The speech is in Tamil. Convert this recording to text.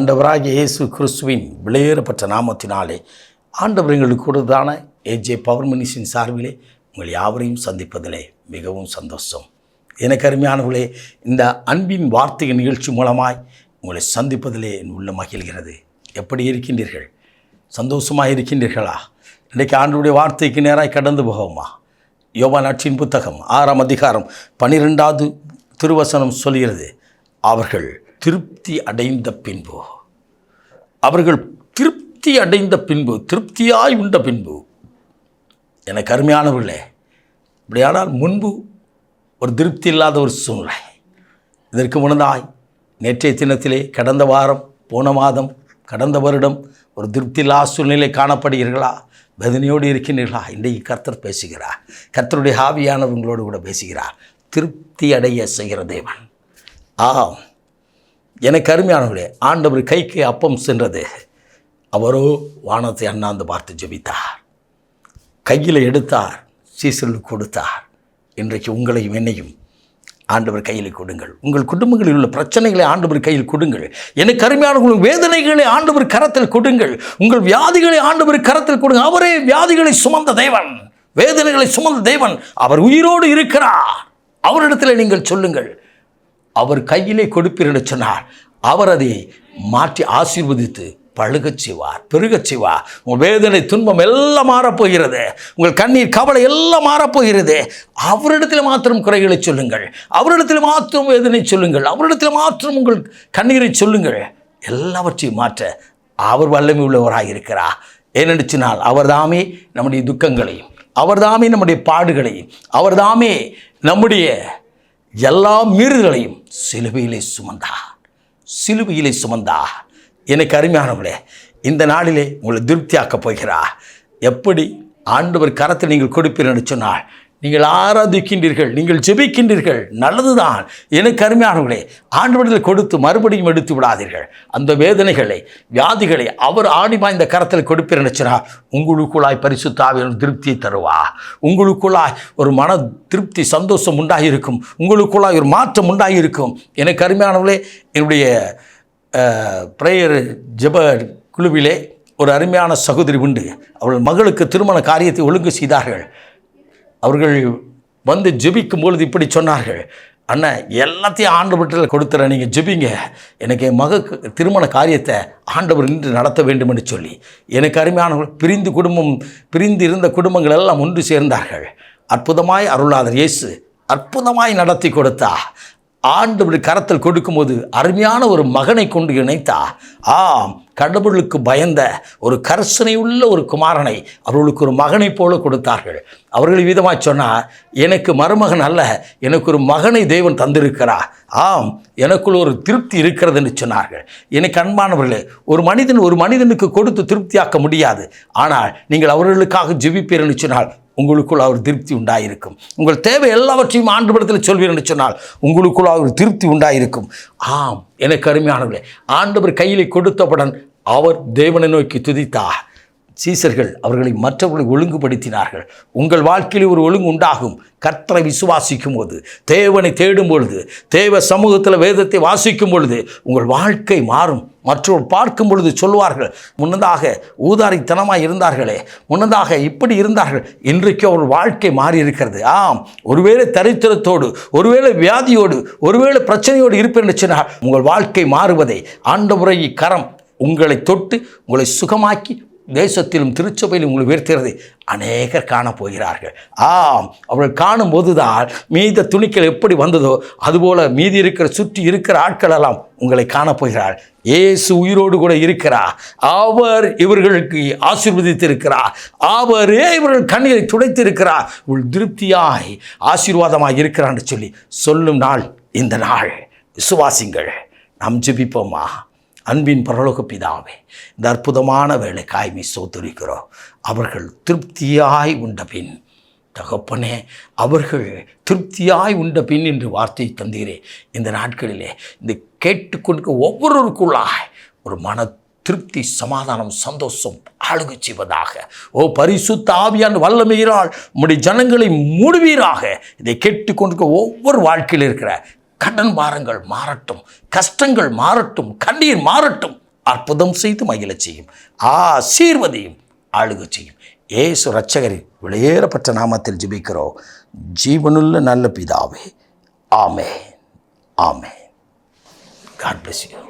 ஆண்டவராக இயேசு கிறிஸ்துவின் விலையேறப்பட்ட நாமத்தினாலே ஆண்டவர் எங்களுக்கு கூடதான ஏஜே பவர் மினிஷின் சார்பிலே உங்கள் யாவரையும் சந்திப்பதிலே மிகவும் சந்தோஷம். எனக்கு அருமையானவர்களே இந்த அன்பின் வார்த்தை நிகழ்ச்சி மூலமாய் உங்களை சந்திப்பதிலே என் உள்ள மகிழ்கிறது. எப்படி இருக்கின்றீர்கள்? சந்தோஷமாக இருக்கின்றீர்களா? இன்றைக்கு ஆண்டுடைய வார்த்தைக்கு நேராக கடந்து போகவுமா? யோபா நாட்சியின் புத்தகம் ஆறாம் அதிகாரம் பன்னிரெண்டாவது திருவசனம் சொல்கிறது அவர்கள் திருப்தி அடைந்த பின்பு. அவர்கள் திருப்தி அடைந்த பின்பு திருப்தியாய் உண்ட பின்பு. எனக்கு அருமையானவர்களே இப்படியானால் முன்பு ஒரு திருப்தி இல்லாத ஒரு சூழ்நிலை. இதற்கு முன்னதாய் நேற்றைய தினத்திலே கடந்த வாரம் போன மாதம் கடந்த வருடம் ஒரு திருப்தி இல்லா சூழ்நிலை காணப்படுகிறீர்களா? வேதனையோடு இருக்கின்றீர்களா? இன்றைக்கு கர்த்தர் பேசுகிறார். கர்த்தருடைய ஹாவியானவங்களோடு கூட பேசுகிறார். திருப்தி அடைய செய்கிற தேவன். ஆம். எனக்கு அருமையானவர்களே ஆண்டவர் கைக்கு அப்பம் சென்றது. அவரோ வானத்தை அண்ணாந்து பார்த்து ஜெபித்தார். கையில் எடுத்தார் சீசலுக்கு கொடுத்தார். இன்றைக்கு உங்களையும் என்னையும் ஆண்டவர் கையில் கொடுங்கள். உங்கள் குடும்பங்களில் உள்ள பிரச்சனைகளை ஆண்டவர் கையில் கொடுங்கள். எனக்கு அருமையான உங்கள் வேதனைகளை ஆண்டவர் கரத்தில் கொடுங்கள். உங்கள் வியாதிகளை ஆண்டவர் கரத்தில் கொடுங்க அவரே வியாதிகளை சுமந்த தேவன். வேதனைகளை சுமந்த தேவன். அவர் உயிரோடு இருக்கிறார். அவரிடத்தில் நீங்கள் சொல்லுங்கள். அவர் கையிலே கொடுப்பீர் என்று சொன்னார் அவர் அதை மாற்றி ஆசீர்வதித்து பழுகச் செய்வார் பெருகச் செய்வார். உங்கள் வேதனை துன்பம் எல்லாம் மாறப்போகிறது உங்கள் கண்ணீர் கவலை எல்லாம் மாறப்போகிறது அவரிடத்தில் மாத்திரம் குறைகளை சொல்லுங்கள். அவரிடத்தில் மாத்திரம் வேதனை சொல்லுங்கள். அவரிடத்தில் மாத்திரம் உங்கள் கண்ணீரை சொல்லுங்கள். எல்லாவற்றையும் மாற்ற அவர் வல்லமை உள்ளவராக இருக்கிறார். ஏனென்று சொன்னால் அவர்தாமே நம்முடைய துக்கங்களையும் அவர்தாமே நம்முடைய பாடுகளையும் அவர்தாமே நம்முடைய எல்லா மீறுதலையும் சிலுவையிலே சுமந்தா சிலுவையிலே சுமந்தா. எனக்கு அருமையானவர்களே இந்த நாளிலே உங்களை திருப்தியாக்கப் போகிறா. எப்படி? ஆண்டவர் கரத்தை நீங்கள் கொடுப்பீர்கள் சொன்னால் நீங்கள் ஆராதிக்கின்றீர்கள் நீங்கள் ஜெபிக்கின்றீர்கள் நல்லதுதான். எனக்கு அருமையானவர்களே ஆண்டவரில் கொடுத்து மறுபடியும் எடுத்து விடாதீர்கள். அந்த வேதனைகளை வியாதிகளை அவர் ஆடி வாய்ந்த கரத்தில் கொடுப்பீர் சொன்னால் உங்களுக்குள்ளாய் பரிசுத்தாவின் திருப்தியை தருவா. உங்களுக்குள்ளாய் ஒரு மன திருப்தி சந்தோஷம் உண்டாகியிருக்கும் உங்களுக்குள்ளாய் ஒரு மாற்றம் உண்டாகியிருக்கும் எனக்கு அருமையானவர்களே என்னுடைய ப்ரேயர் ஜெப குழுவிலே ஒரு அருமையான சகோதரி உண்டு. அவள் மகளுக்கு திருமண காரியத்தை ஒழுங்கு செய்தார்கள். அவர்கள் வந்து ஜெபிக்கும் பொழுது இப்படி சொன்னார்கள் அண்ணன் எல்லாத்தையும் ஆண்டவர்கிட்ட கொடுத்துற நீங்கள் ஜெபிங்க. எனக்கு என் மகக்கு திருமண காரியத்தை ஆண்டவர் நின்று நடத்த வேண்டும் என்று சொல்லி. எனக்கு அருமையானவர்கள் பிரிந்து குடும்பம் பிரிந்து இருந்த குடும்பங்கள் எல்லாம் ஒன்று சேர்ந்தார்கள். அற்புதமாய் அருளாதர் இயேசு அற்புதமாய் நடத்தி கொடுத்தா ஆண்டவர் கரத்தில் கொடுக்கும்போது அருமையான ஒரு மகனை கொண்டு இணைத்தா. ஆம் கடவுளுக்கு பயந்த ஒரு கர்சனை உள்ள ஒரு குமாரனை அவர்களுக்கு ஒரு மகனைப் போல கொடுத்தார்கள். அவர்கள் விதமாக சொன்னால் எனக்கு மருமகன் அல்ல எனக்கு ஒரு மகனை தேவன் தந்திருக்கிறார் ஆம் எனக்குள் ஒரு திருப்தி இருக்கிறது என்று சொன்னார்கள். எனக்கு அன்பானவர்களே ஒரு மனிதன் ஒரு மனிதனுக்கு கொடுத்து திருப்தியாக்க முடியாது. ஆனால் நீங்கள் அவர்களுக்காக ஜெபிப்பீர் என்று சொன்னால் உங்களுக்குள் அவர் திருப்தி உண்டாயிருக்கும். உங்கள் தேவை எல்லாவற்றையும் ஆண்டுபடத்தில் சொல்வீர் என்று சொன்னால் உங்களுக்குள் அவர் திருப்தி உண்டாயிருக்கும். ஆம் எனக்கு அருமையானவர்களே ஆண்டவர் கையில் கொடுத்தவுடன் அவர் தேவனை நோக்கி துதித்தார். சீசர்கள் அவர்களை மற்றவர்களை ஒழுங்குபடுத்தினார்கள். உங்கள் வாழ்க்கையில் ஒரு ஒழுங்கு உண்டாகும். கர்த்தரை விசுவாசிக்கும் போது தேவனை தேடும் பொழுது தேவ சமூகத்தில் வேதத்தை வாசிக்கும் பொழுது உங்கள் வாழ்க்கை மாறும். மற்றவர் பார்க்கும் பொழுது சொல்வார்கள் முன்னதாக ஊதாரித்தனமாக இருந்தார்களே முன்னதாக இப்படி இருந்தார்கள். இன்றைக்கு அவர் வாழ்க்கை மாறி இருக்கிறது ஆம் ஒருவேளை தரித்திரத்தோடு ஒருவேளை வியாதியோடு ஒருவேளை பிரச்சனையோடு இருப்பேன் சொன்னால் உங்கள் வாழ்க்கை மாறுவதை ஆண்டவரை கரம் உங்களை தொட்டு உங்களை சுகமாக்கி தேசத்திலும் திருச்சபையிலும் உங்களை உயர்த்துகிறதை அநேகர் காணப்போகிறார்கள் ஆம் அவர்கள் காணும்போது தான் மீத துணிக்கள் எப்படி வந்ததோ அதுபோல் மீதி இருக்கிற சுற்றி இருக்கிற ஆட்களெல்லாம் உங்களை காணப்போகிறார் இயேசு உயிரோடு கூட இருக்கிறார். அவர் இவர்களுக்கு ஆசீர்வதித்திருக்கிறார். அவரே இவர்கள் கண்ணீரை துடைத்திருக்கிறார். உள் திருப்தியாய் ஆசீர்வாதமாய் இருக்கிறான்னு சொல்லி சொல்லும் நாள் இந்த நாள். விசுவாசிங்கள் நாம் ஜெபிப்போமா? அன்பின் பரலோக பிதாவே இந்த அற்புதமான வேலை காய்மை சோத்துரிக்கிறோம் அவர்கள் திருப்தியாய் உண்ட பின் தகப்பனே அவர்கள் திருப்தியாய் உண்ட பின் என்று வார்த்தை தந்தீரே. இந்த நாட்களிலே இந்த கேட்டுக்கொண்டு ஒவ்வொருவருக்குள்ளாய் ஒரு மன திருப்தி சமாதானம் சந்தோஷம் ஆளுகை செய்வதாக. ஓ பரிசுத்த ஆவியான் வல்லமையினால் உம்முடைய ஜனங்களை மூடுவீராக. இதை கேட்டுக்கொண்டிருக்க ஒவ்வொரு வாழ்க்கையில் இருக்கிற கடன் பாரங்கள் மாறட்டும் கஷ்டங்கள் மாறட்டும் கண்ணீர் மாறட்டும். அற்புதம் செய்து மகிழச் செய்யும் ஆசீர்வதியும் ஆளுக செய்யும். ஏசு ரட்சகரின் வெளியேறப்பட்ட நாமத்தில் ஜிபிக்கிறோம். ஜீவனுள்ள நல்ல பிதாவே ஆமே ஆமே காட் பிளஸ் யூ